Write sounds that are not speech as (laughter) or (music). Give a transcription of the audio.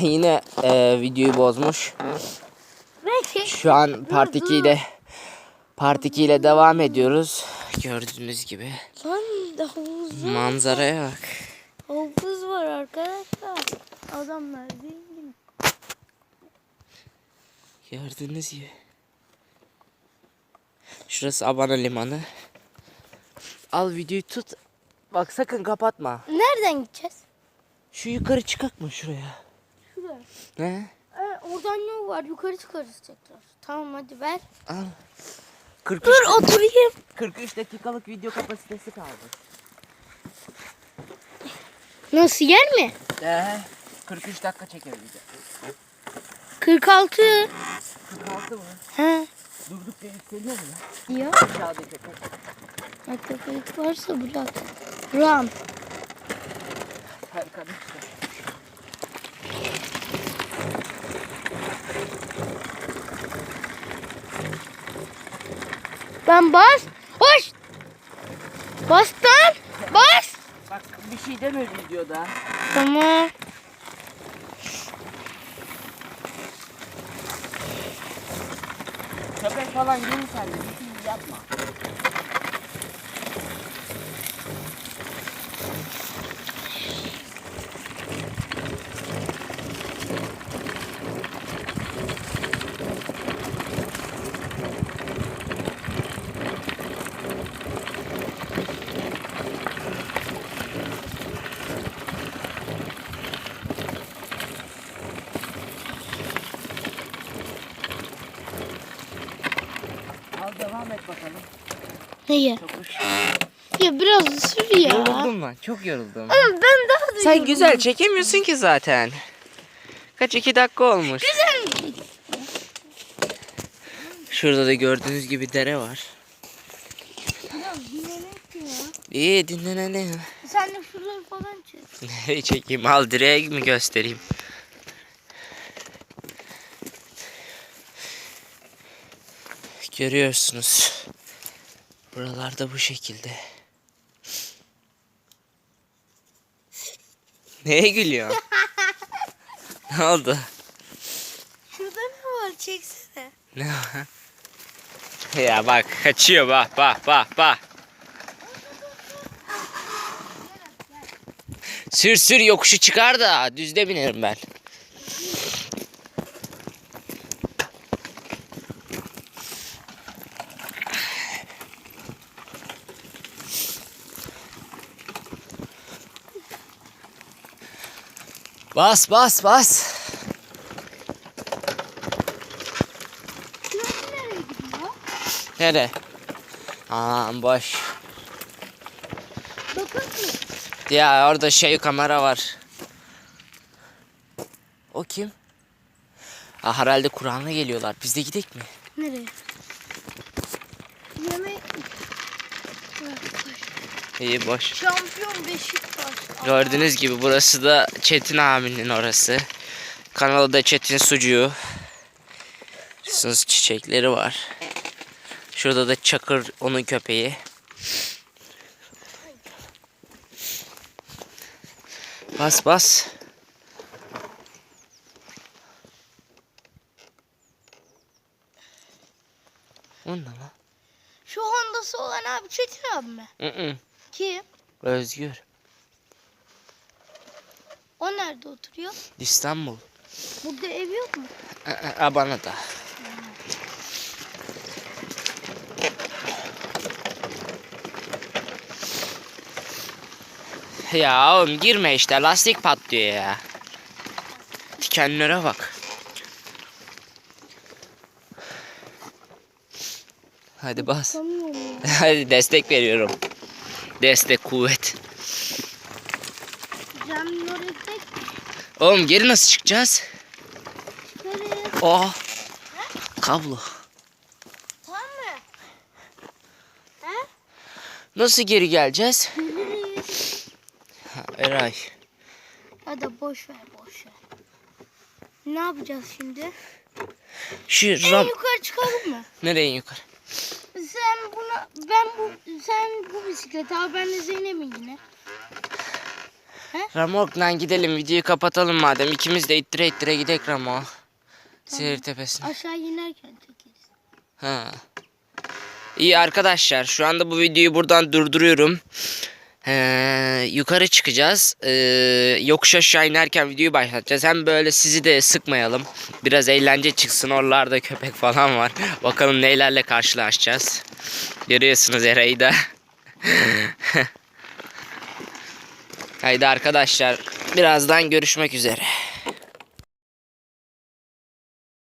Yine e, videoyu bozmuş. Şu an part 2 ile part 2 ile devam ediyoruz. Gördüğünüz gibi Lan havuz, manzaraya bak. havuz var arkadaşlar. Adamlar zengin. Gördüğünüz gibi. Şurası Abana Limanı. Al videoyu tut. Bak sakın kapatma. Nereden gideceğiz? Şu yukarı çıkak mı şuraya? Ne? Ee, oradan yol var yukarı çıkarız tekrar. Tamam hadi ver. Al. 43, Dur oturayım. 43 dakikalık video kapasitesi kaldı. Nasıl yer mi? Ee, 43 dakika çekebileceğim. 46. 46 mı? He. Durdukça yükseliyor mu ya? Ya. Aşağıda köpek. Köpek varsa bırak. Run. Arkadaşlar. Ben bas. Hoş. Bas lan. Bas. Bak bir şey deme videoda. Tamam. Köpek falan gelirsen de bir şey yapma. Al devam et bakalım. Çok hoş. Ya biraz sür ya. Yoruldum ben. Çok yoruldum. Ama ben daha da Sen yoruldum. güzel çekemiyorsun ki zaten. Kaç iki dakika olmuş. Güzel? Şurada da gördüğünüz gibi dere var. İyi dinlenelim. Sen de şuraları falan çek. Nereye (laughs) çekeyim? Al direğe mi göstereyim? Görüyorsunuz. Buralarda bu şekilde. Neye gülüyorsun? (laughs) ne oldu? Şurada ne var çeksene. Ne var? Ya bak kaçıyor bak bak bak bak. Sür sür yokuşu çıkar da düzde binerim ben. Bas bas bas. Nereye gidiyor? Nere? Aman boş. Bakın mı? Ya orada şey kamera var. O kim? Ha, herhalde Kur'an'a geliyorlar. Biz de gidelim mi? Nereye? Yemek. İyi boş. Şampiyon Beşiktaş. Gördüğünüz gibi burası da Çetin abinin orası. Kanalı da Çetin Sucuğu. Sus çiçekleri var. Şurada da Çakır onun köpeği. Bas bas. O ne lan? Şu Honda'sı olan abi Çetin abi mi? Hı hı. Kim? Özgür. O nerede oturuyor? İstanbul. Burada ev yok mu? Abana'da. Ya oğlum girme işte lastik patlıyor ya. Dikenlere bak. Hadi bas. Hadi destek veriyorum. Destek kuvvet. Camın oraya Oğlum geri nasıl çıkacağız? çıkarız. Oh. Kablo. Tamam mı? He? Nasıl geri geleceğiz? Geliriz. (laughs) Ha, Eray. Hadi boş ver boş ver. Ne yapacağız şimdi? Şu En ram... yukarı çıkalım mı? (laughs) Nereye yukarı? Sen buna ben bu sen bu bisikleti al ben de Zeynep'in yine. He? Lan gidelim videoyu kapatalım madem. İkimiz de ittire ittire gidek Ramo. Seyir tepesine. Aşağı inerken çekeriz. Ha. İyi arkadaşlar şu anda bu videoyu buradan durduruyorum. Ee, yukarı çıkacağız. Ee, yokuş aşağı inerken videoyu başlatacağız. Hem böyle sizi de sıkmayalım. Biraz eğlence çıksın. Oralarda köpek falan var. (laughs) Bakalım neylerle karşılaşacağız. Görüyorsunuz Eray'ı da. (laughs) Haydi arkadaşlar birazdan görüşmek üzere.